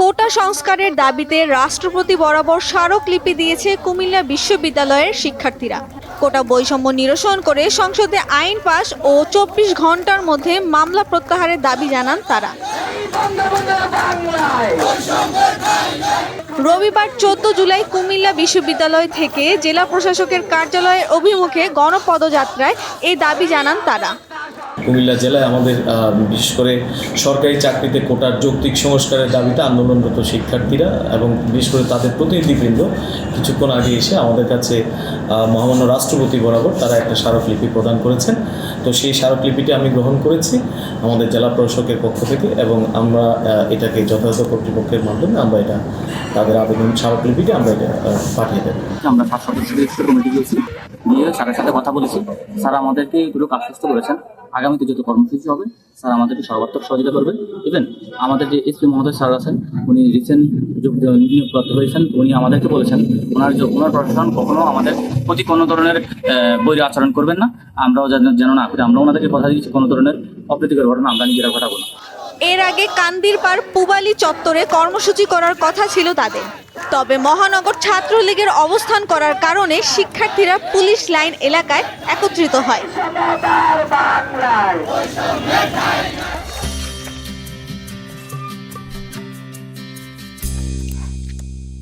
কোটা সংস্কারের দাবিতে রাষ্ট্রপতি বরাবর স্মারকলিপি দিয়েছে কুমিল্লা বিশ্ববিদ্যালয়ের শিক্ষার্থীরা। কোটা বৈষম্য নিরসন করে সংসদে আইন পাশ ও চব্বিশ ঘণ্টার মধ্যে মামলা প্রত্যাহারের দাবি জানান তারা। রবিবার চোদ্দ জুলাই কুমিল্লা বিশ্ববিদ্যালয় থেকে জেলা প্রশাসকের কার্যালয়ের অভিমুখে গণপদযাত্রায় এই দাবি জানান তারা। কুমিল্লা জেলায় আমাদের বিশেষ করে সরকারি চাকরিতে কোটার যৌক্তিক সংস্কারের দাবিতে আন্দোলনরত শিক্ষার্থীরা এবং বিশেষ করে তাদের প্রতিনিধিবৃন্দ কিছুক্ষণ আগে এসে আমাদের কাছে মহামান্য রাষ্ট্রপতি বরাবর তারা একটা স্মারকলিপি প্রদান করেছেন। তো সেই স্মারকলিপিটি আমি গ্রহণ করেছি আমাদের জেলা প্রশাসকের পক্ষ থেকে এবং আমরা এটাকে যথাযথ কর্তৃপক্ষের মাধ্যমে আমরা এটা, তাদের আবেদন স্মারকলিপিটি আমরা এটা পাঠিয়ে দেবো। আমরা কমিটি গিয়ে স্যারের সাথে কথা বলেছি। স্যার আমাদেরকে এগুলো আশ্বস্ত করেছেন। আগামীতে যত কর্মসূচি হবে, স্যার আমাদেরকে সর্বাত্মক সহযোগিতা করবেন। ইভেন আমাদের যে এসপি মহোদয় স্যার আছেন, উনি রিসেন্ট নিয়োগপ্রাপ্ত হয়েছেন, উনি আমাদেরকে বলেছেন, ওনার ওনার প্রশাসন কখনো আমাদের প্রতি কোনো ধরনের বৈরী আচরণ করবেন না। আমরাও যেন যেন না করি আমরা ওনাদেরকে কথা দিয়েছি, কোনো ধরনের অপ্রীতিকর ঘটনা আমরা নিজেরা ঘটাবো না। এর আগে কান্দির পার পুবালি চত্বরে কর্মসূচি করার কথা ছিল তাদের। তবে মহানগর ছাত্রলীগের অবস্থান করার কারণে শিক্ষার্থীরা পুলিশ লাইন এলাকায় একত্রিত হয়।